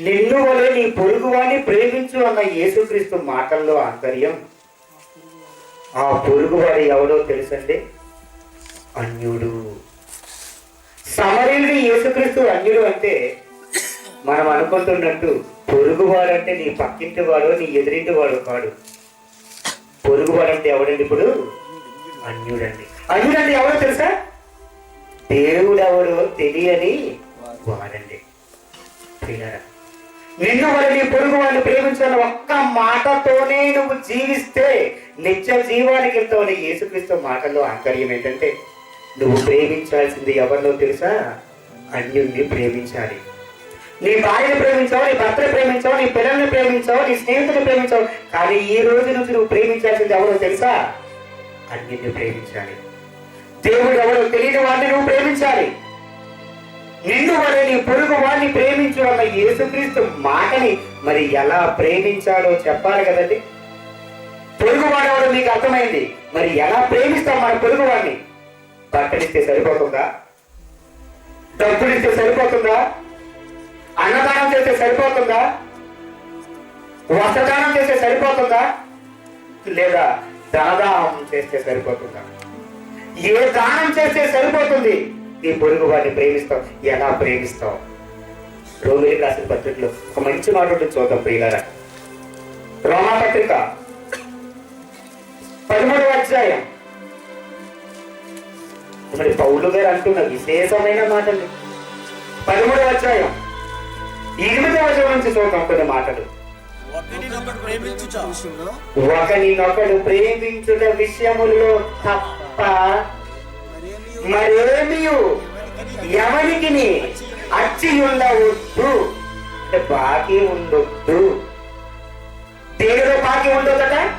నిన్ను వలె నీ పొరుగువాని ప్రేమించు అన్న యేసుక్రీస్తు మాటల్లో ఆంతర్యం. ఆ పొరుగువాడు ఎవడో తెలుసండి? అన్యుడు. సమరీయుడి యేసుక్రీస్తు అన్యుడు అంటే మనం అనుకుంటున్నట్టు పొరుగువాడు అంటే నీ పక్కింటి వాడు నీ ఎదురింటి వాడు కాడు. పొరుగువాడు అంటే ఎవడండి ఇప్పుడు? అన్యుడండి. అన్యుడండి ఎవరో తెలుసా? దేవుడు ఎవరో తెలియని వాడండి. ప్రియులారా, నిన్ను మరి నీ పొరుగు వాళ్ళు ప్రేమించిన ఒక్క మాటతోనే నువ్వు జీవిస్తే నిత్య జీవానికి వెళ్తావు యేసుక్రీస్తు మాటల్లో ఆంతర్యం ఏంటంటే నువ్వు ప్రేమించాల్సింది ఎవరినో తెలుసా? అన్యుణ్ణి ప్రేమించాలి. నీ భార్యను ప్రేమించావు నీ భర్తను ప్రేమించావు నీ పిల్లల్ని ప్రేమించావు నీ స్నేహితుని ప్రేమించావు కానీ ఈ రోజు నుంచి నువ్వు ప్రేమించాల్సింది ఎవరో తెలుసా? అన్యుణ్ణి ప్రేమించాలి. దేవుడు ఎవరో తెలియని వాడిని నువ్వు ప్రేమించాలి. ఇందువలని పొరుగు వాడిని ప్రేమించు అన్న యేసుక్రీస్తు మాటని మరి ఎలా ప్రేమించాలో చెప్పాలి కదండి? పొరుగు వాడవడం మీకు అర్థమైంది. మరి ఎలా ప్రేమిస్తాం మన పొరుగు వాడిని బట్టలిస్తే సరిపోతుందా? డబ్బులిస్తే సరిపోతుందా? అన్నదానం చేస్తే సరిపోతుందా? వస్త్రదానం చేస్తే సరిపోతుందా? లేదా ధనదానం చేస్తే సరిపోతుందా? ఏ దానం చేస్తే సరిపోతుంది? నీ పొరుగు వాడిని ప్రేమిస్తావు ఎలా ప్రేమిస్తావు రోమిలి రాసిన పత్రికలో ఒక మంచి మాట ఉంటుంది చూద్దాం ప్రియులారా. రోమా పత్రిక పదమూడవ అధ్యాయం. మరి పౌలు గారు అంటున్న విశేషమైన మాటలు. పదమూడవ అధ్యాయం. ఎనిమిదవ వచనం నుంచి చూద్దాం కొన్ని మాటలు. ఒకరినొకడు ప్రేమించుట విషయములలో తప్ప మరేమీ ఎవరికి అచ్చి ఉండవద్దు. అంటే బాకీ ఉండొద్దు. దేనిలో బాకీ ఉండొద్దట?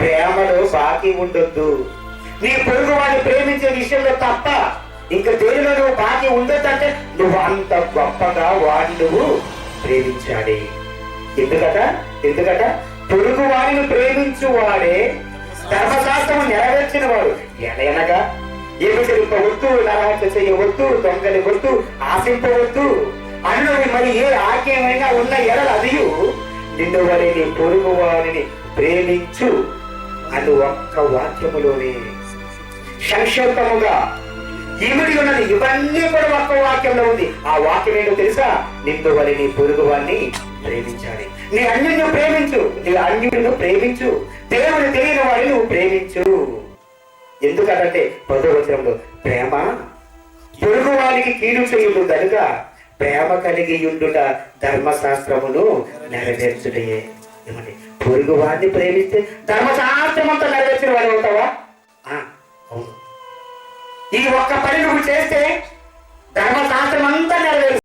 ప్రేమలో బాకీ ఉండొద్దు. నీ పొరుగు వాడిని ప్రేమించే విషయంలో తప్ప ఇంకా దేనిలో నువ్వు బాకీ ఉండొద్దంటే నువ్వు అంత గొప్పగా వాడిని నువ్వు ప్రేమించాలి. ఎందుకట? ఎందుకట? పొరుగు వాడిని ప్రేమించు వాడే ధర్మశాస్త్రము నెరవేర్చిన వాడు ఎలయనగా ఎదుటింపవద్దు నరహత్య చేయవద్దు దొంగలివద్దు ఆశింపవద్దు అన్నది మరి ఏ ఆక్యమైనా ఉన్న ఎడల అదియు. నిన్ను వారిని పొరుగు వారిని ప్రేమించు. అని ఒక్క వాక్యములోనే. సంక్షిప్తముగా ఇమిడి ఉన్నది ఇవన్నీ కూడా ఒక్క వాక్యంలో ఉంది. ఆ వాక్యం ఏంటో తెలుసా? నిన్ను వారి నీ పొరుగు వారిని ప్రేమించాలి. నీ అన్యుడిని ప్రేమించు. నీ అన్యుడిని ప్రేమించు. దేవుని తెలియని వాడిని నువ్వు ప్రేమించు. ఎందుకంటే పదో వచనంలో ప్రేమ పొరుగు వారికి కీడు చేయుడు కనుక ప్రేమ కలిగి ఉండుట ధర్మశాస్త్రమును నెరవేర్చుటయే. ఏమండి? పొరుగు వారిని ప్రేమిస్తే ధర్మశాస్త్రం అంతా నెరవేర్చిన వాడు అవుతావా? ఆ, అవును. ఈ ఒక్క పని నువ్వు చేస్తే ధర్మశాస్త్రం అంతా నెరవేరు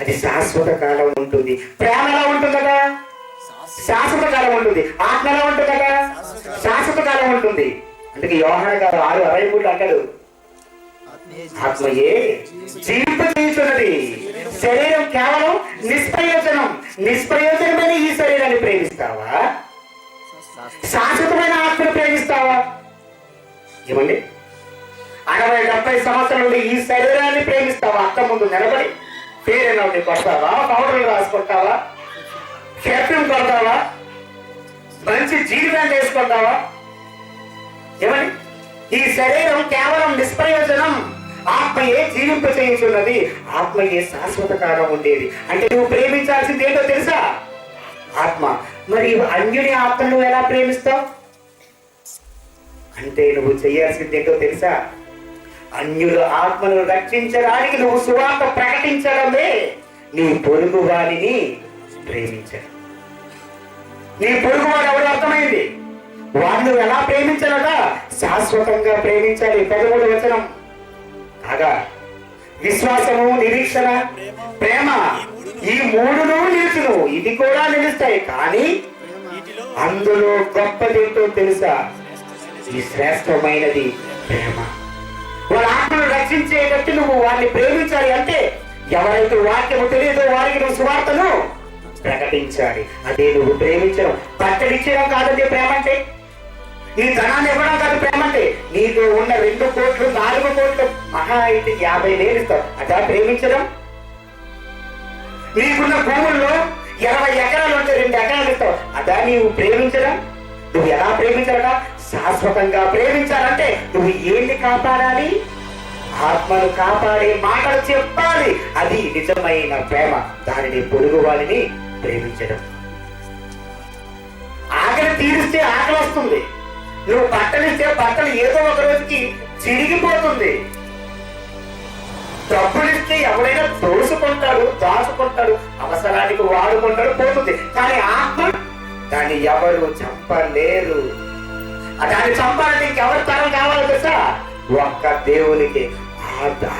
అది శాశ్వత కాలం ఉంటుంది. ప్రేమలో ఉంటుంది కదా? శాశ్వత కాలం ఉంటుంది. ఆత్మలో ఉంటుంది కదా? శాశ్వత కాలం ఉంటుంది. అందుకే యోహన గారు ఆరు అరవై మూడు అంటాడు ఆత్మయే జీవింప శరీరం కేవలం నిష్ప్రయోజనం. నిష్ప్రయోజనమైన ఈ శరీరాన్ని ప్రేమిస్తావా? శాశ్వతమైన ఆత్మను ప్రేమిస్తావా? ఏమండి? అరవై డెబ్బై సంవత్సరాల నుండి ఈ శరీరాన్ని ప్రేమిస్తావా? అత్త ముందు నిలబడి పేరైనా కొడతావా పౌడర్లు రాసుకుంటావా? కెప్టెన్ కొడతావా? మంచి జీవితం వేసుకుంటావా ఏమని? ఈ శరీరం కేవలం నిష్ప్రయోజనం. ఆత్మయే జీవింప చేయించున్నది. ఆత్మయే శాశ్వత కాలం ఉండేది. అంటే నువ్వు ప్రేమించాల్సింది ఏంటో తెలుసా? ఆత్మ. మరి అన్యుని ఆత్మ నువ్వు ఎలా ప్రేమిస్తావు? అంటే నువ్వు చేయాల్సింది ఏంటో తెలుసా? అన్యుల ఆత్మను రక్షించడానికి నువ్వు సువార్త ప్రకటించడమే నీ పొరుగు వారిని ప్రేమించడం. నీ పొరుగు వారు ఎవరు అర్థమైంది? వారిని ఎలా ప్రేమించాలట? శాశ్వతంగా ప్రేమించాలి. పదమూడు వచనం. కాగా విశ్వాసము నిరీక్షణ ప్రేమ ఈ మూడును నిలుచును. ఇది కూడా నిలుస్తాయి. కానీ అందులో గొప్పదేంటో తెలుసా? ఈ శ్రేష్టమైనది ప్రేమ. వాళ్ళ ఆత్మను రక్షించేటట్టు నువ్వు వారిని ప్రేమించాలి అంటే ఎవరైతే వాక్యము తెలియదో వారికి నువ్వు సువార్తను ప్రకటించాలి. అదే నువ్వు ప్రేమించడం. పచ్చడిచ్చేయడం కాదండి ప్రేమ అంటే. నీ ధనాన్ని ఇవ్వడం కాదు ప్రేమ అంటే. నీకు ఉన్న రెండు కోట్లు నాలుగు కోట్లు మహా అయితే యాభై వేలు ఇస్తావు అదా ప్రేమించడం? నీకున్న భూముల్లో ఇరవై ఎకరాలు ఉంటే రెండు ఎకరాలు ఇస్తావు అదా నీవు ప్రేమించడం? నువ్వు ఎలా ప్రేమించాలట శాశ్వతంగా ప్రేమించాలంటే నువ్వు ఏంటి కాపాడాలి? ఆత్మను కాపాడే మాటలు చెప్పాలి. అది నిజమైన ప్రేమ. దానిని పొరుగు వారిని ప్రేమించడం. ఆకలి తీరిస్తే ఆకలి వస్తుంది. నువ్వు బట్టలిస్తే బట్టలు ఏదో ఒక రోజుకి చిరిగిపోతుంది. డబ్బులిస్తే ఎవరైనా దోసుకుంటాడు దాచుకుంటాడు అవసరానికి వాడుకుంటాడు పోతుంది. కానీ ఆత్మ దాన్ని ఎవరు చెప్పలేరు దాన్ని చంపాలంటే ఇంకెవరి తరం కావాలి తెలుసా? ఒక్క దేవునికి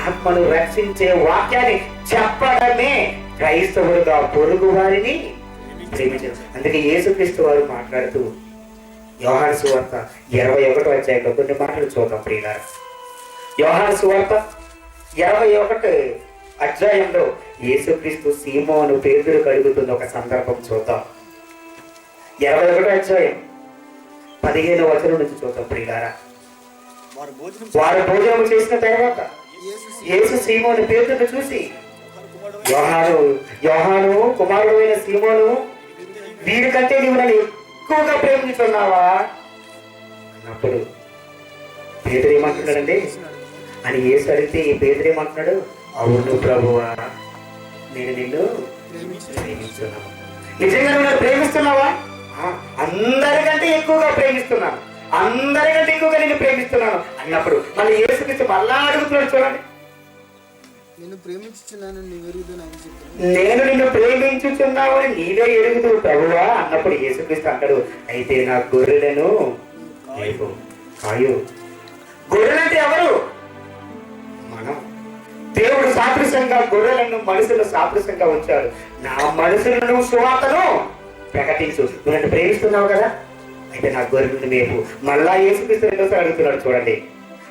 ఆత్మను రక్షించే వాక్యాన్ని చెప్పడమే క్రైస్తవుడుగా పొరుగు వారిని అందుకే యేసుక్రీస్తు వారు మాట్లాడుతూ యోహాను సువార్త ఇరవై ఒకటో అధ్యాయంలో కొన్ని మాటలు చూద్దాం ప్రియుగారు యోహాను సువార్త ఇరవై ఒకటి అధ్యాయంలో యేసుక్రీస్తు సీమోను పేదలు కలుగుతున్న ఒక సందర్భం చూద్దాం. ఇరవై ఒకటో అధ్యాయం పదిహేను వచనం నుంచి చూద్దాం ప్రియులారా. వారు భోజనం వారు చేసిన తర్వాత యేసు సీమోను పేదను చూసి యోహాను యోహాను కుమారుడు అయిన సీమోను వీరికంటే నీవు నన్ను ఎక్కువగా ప్రేమించున్నావా? అన్నప్పుడు పేదరు ఏమంటున్నాడండి అని ఏసు అడిగితే ఈ పేదరు ఏమంటున్నాడు అవును ప్రభువా నేను నిన్ను ప్రేమిస్తున్నాను నిజంగా నువ్వు ప్రేమిస్తున్నావా? అందరికంటే ఎక్కువగా ప్రేమిస్తున్నాను. అందరికంటే ఎక్కువగా నేను ప్రేమిస్తున్నాను అన్నప్పుడు మళ్ళీ యేసుక్రీస్తు మళ్ళా అడుగుతున్నాడు చూడండి. నేను ప్రేమించుచున్నాను నేను నిన్ను ప్రేమించుచున్నావని నీవే ఎరుగుదు ప్రభువా అన్నప్పుడు యేసుక్రీస్తు అంటాడు అయితే నా గొర్రెలను కాయు. గొర్రెలంటే ఎవరు? మనం. దేవుడు సాదృశ్యంగా గొర్రెలను మనుషులు సాదృశ్యంగా ఉంచాడు నా మనుషులను సువార్తను ప్రకటించు. నువ్వు నన్ను ప్రేమిస్తున్నావు కదా? అయితే నా గొర్రెలు మేపు. మళ్ళా యేసుక్రీస్తు రెండోసారి అడుగుతున్నాడు చూడండి.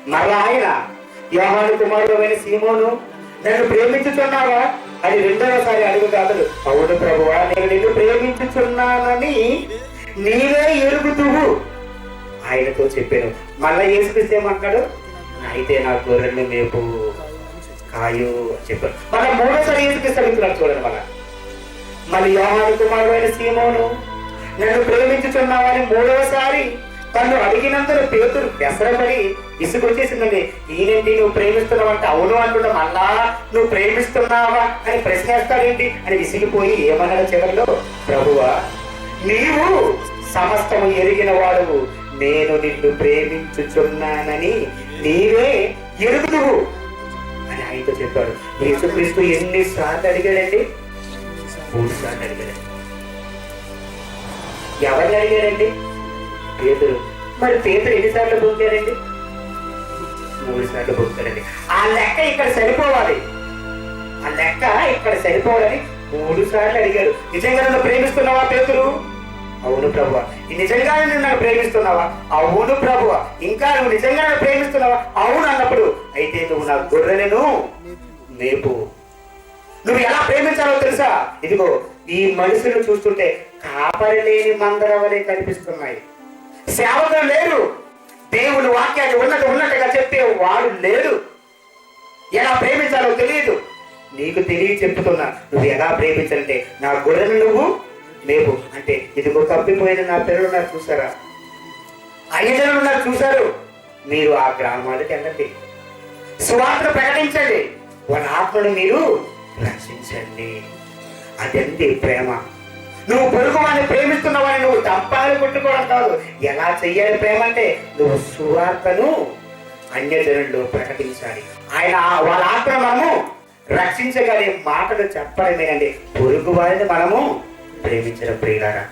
మళ్ళా ఆయన యోహాను కుమారుడు అయిన సీమోను నన్ను ప్రేమించుచున్నావా అని రెండవసారి అడుగుతాడు అవును ప్రభువా నేను నిన్ను ప్రేమించుచున్నానని నీవే ఎరుగుతువు. ఆయనతో చెప్పాను. మళ్ళా యేసుక్రీస్తు ఏమంటాడు? అయితే నా గొర్రెలు మేపు కాయు అని చెప్పాడు. మళ్ళీ మూడోసారి యేసుక్రీస్తు అడుగుతున్నాడు చూడండి మళ్ళీ. మళ్ళీ యోహాను కుమారుడైన అయిన సీమోను నన్ను ప్రేమించుచున్నావని మూడవసారి తను అడిగినందుకు పేతురు వ్యసరపడి ఇసుకొచ్చేసిందండి ఈయనేంటి నువ్వు ప్రేమిస్తున్నావు? అంటే అవును అంటున్నా మళ్ళా నువ్వు ప్రేమిస్తున్నావా? అని ప్రశ్నేస్తాడేంటి అని విసిగిపోయి ఏమన్నాడు చివరిలో ప్రభువా నీవు సమస్తము ఎరిగిన వాడువు. నేను నిన్ను ప్రేమించుచున్నానని నీవే ఎరుగుదువు. అని ఆయనతో చెప్పాడు. యేసుక్రీస్తు ఎన్నిసార్లు అడిగాడండి? మూడు సార్లు అడిగాడు ఎవరిని అడిగారండి? పేదరు మరి పేదరు ఎన్నిసార్లు పొందారండి మూడు సార్లు పొందుతారండి ఆ లెక్క ఇక్కడ సరిపోవాలి. ఆ లెక్క ఇక్కడ సరిపోవాలని మూడు సార్లు అడిగాడు. నిజంగా నన్ను ప్రేమిస్తున్నావా పేతురు? అవును ప్రభు నిజంగా నువ్వు నన్ను ప్రేమిస్తున్నావా? అవును ప్రభు ఇంకా నువ్వు నిజంగా నన్ను ప్రేమిస్తున్నావా? అవును అన్నప్పుడు అయితే నువ్వు నా గొర్రెలను మేపు. నువ్వు ఎలా ప్రేమించాలో తెలుసా? ఇదిగో ఈ మనుషులు చూస్తుంటే కాపరి లేని మందర కనిపిస్తున్నాయి. సేవకులు లేరు దేవుని వాక్యాన్ని ఉన్నట్టు ఉన్నట్టుగా చెప్పే వాడు లేడు. ఎలా ప్రేమించాలో తెలియదు. నీకు తెలియ చెప్తున్నా నువ్వు ఎలా ప్రేమించాలంటే నా గొర్రెను నువ్వు లేవు. అంటే ఇదిగో కప్పిపోయిన నా పిల్లలు ఉన్నారు చూసారా? అయ్యజనులు ఉన్నారు చూశారు మీరు ఆ గ్రామాలకు వెళ్ళండి. సువార్తను ప్రకటించండి. వాళ్ళ ఆత్మను మీరు రక్షించండి అదండి ప్రేమ. నువ్వు పొరుగు వాడిని ప్రేమిస్తున్నవాడిని నువ్వు చంపాలి కొట్టుకోవడం కాదు. ఎలా చెయ్యాలి ప్రేమ అంటే నువ్వు సువార్తను అన్యజనుల్లో ప్రకటించాలి. ఆయన వాళ్ళ ఆత్మ మనము రక్షించగలిగే మాటలు చెప్పడమేనండి పొరుగు వారిని మనము ప్రేమించడం ప్రియులారా.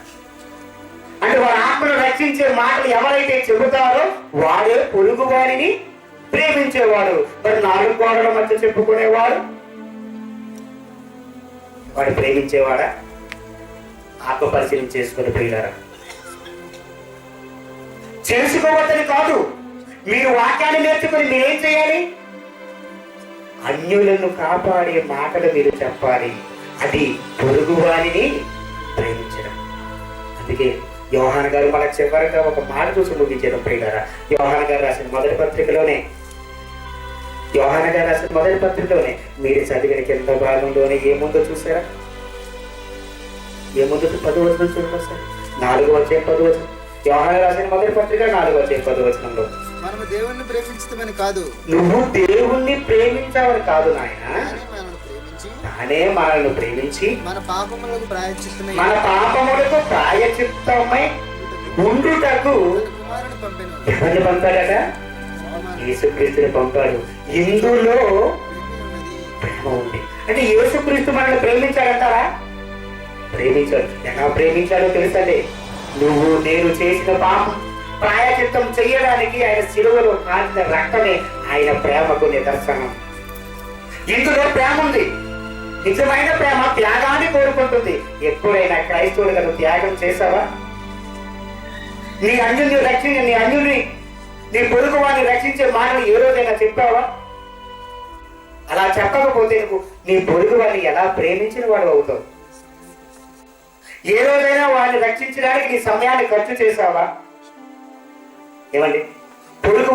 అంటే వాళ్ళ ఆత్మను రక్షించే మాటలు ఎవరైతే చెబుతారో వాడే పొరుగు వారిని ప్రేమించేవాడు. మరి నాలుగు గోడల మధ్య చెప్పుకునేవాడు వాడు ప్రేమించేవాడా? ఆత్మపరిశీలన చేసుకుని ప్రియులారా. చేసుకోవద్దని కాదు. మీరు వాక్యాన్ని నేర్చుకుని మీరేం చేయాలి? అన్యులను కాపాడే మాటలు మీరు చెప్పాలి. అది పొరుగు వారిని ప్రేమించడం. అందుకే యోహాన్ గారు మన చివరిగా ఒక మాట చూసి ముగించేది ప్రియులారా. యోహాన్ గారు రాసిన మొదటి పత్రికలోనే యోహాన్ గారు రాసిన మొదటి పత్రికలోనే మీరు చదివిన కింద భాగంలోనే ఏముందో చూసారా ఏముందో పది వచనం చూడండి సార్ నాలుగు వచ్చే పది వచనం. యోహాన్ రాసిన మొదటి పత్రిక నాలుగు వచ్చే పది వచనంలో. మనము దేవుణ్ణి ప్రేమించటమని కాదు. నువ్వు దేవుణ్ణి ప్రేమించావని కాదు నాయన. తానే మనల్ని ప్రేమించి మన పాపములకు ప్రాయశ్చిత్తమై మన పాపములకు ప్రాయచిత్తమై ఉండుటకు ఎవరిని పంపాడట యేసుక్రీస్తుని పంపారు. ఇందులో ప్రేమ ఉంది. అంటే యేసుక్రీస్తు మనల్ని ప్రేమించాడంటారా? ప్రేమించాడు. ఎలా ప్రేమించాడో తెలుసండి. నువ్వు నేను చేసిన పాపం ప్రాయచిత్తం చేయడానికి ఆయన శిలువలో కాల్చిన రక్తమే ఆయన ప్రేమకు నిదర్శనం. ఇందులో ప్రేమ ఉంది. నిజమైన ప్రేమ త్యాగాన్ని కోరుకుంటుంది. ఎప్పుడైనా క్రైస్తవుడు నువ్వు త్యాగం చేశావా? నీ అన్యుని రక్షణ నీ అన్యుని నీ పొరుగు వాడిని రక్షించే మాటలు ఏ రోజైనా చెప్పావా? అలా చెప్పకపోతే నువ్వు నీ పొరుగు వాడిని ఎలా ప్రేమించిన వాడు అవుతావు? ఏ రోజైనా వాడిని రక్షించడానికి నీ సమయాన్ని ఖర్చు చేసావా ఏమండి? పొరుగు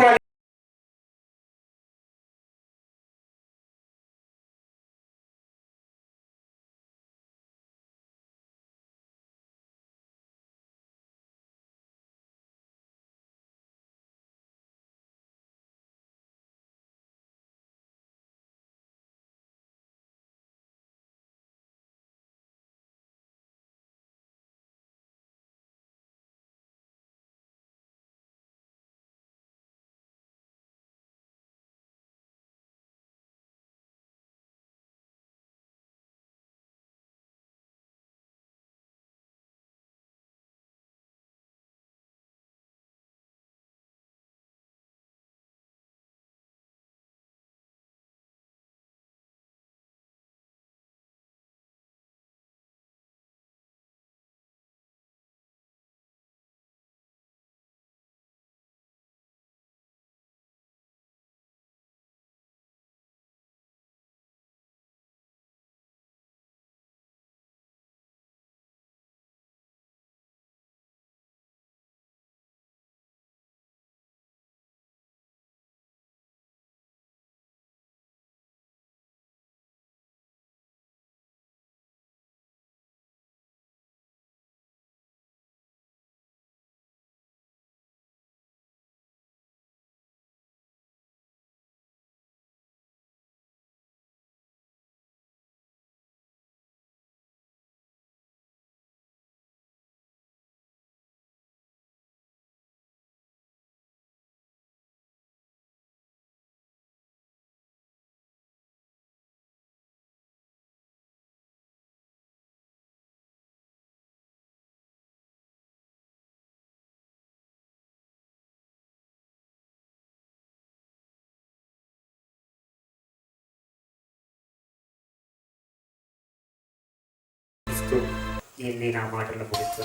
నేను ఎన్ని నా మాటలు ముగిస్తూ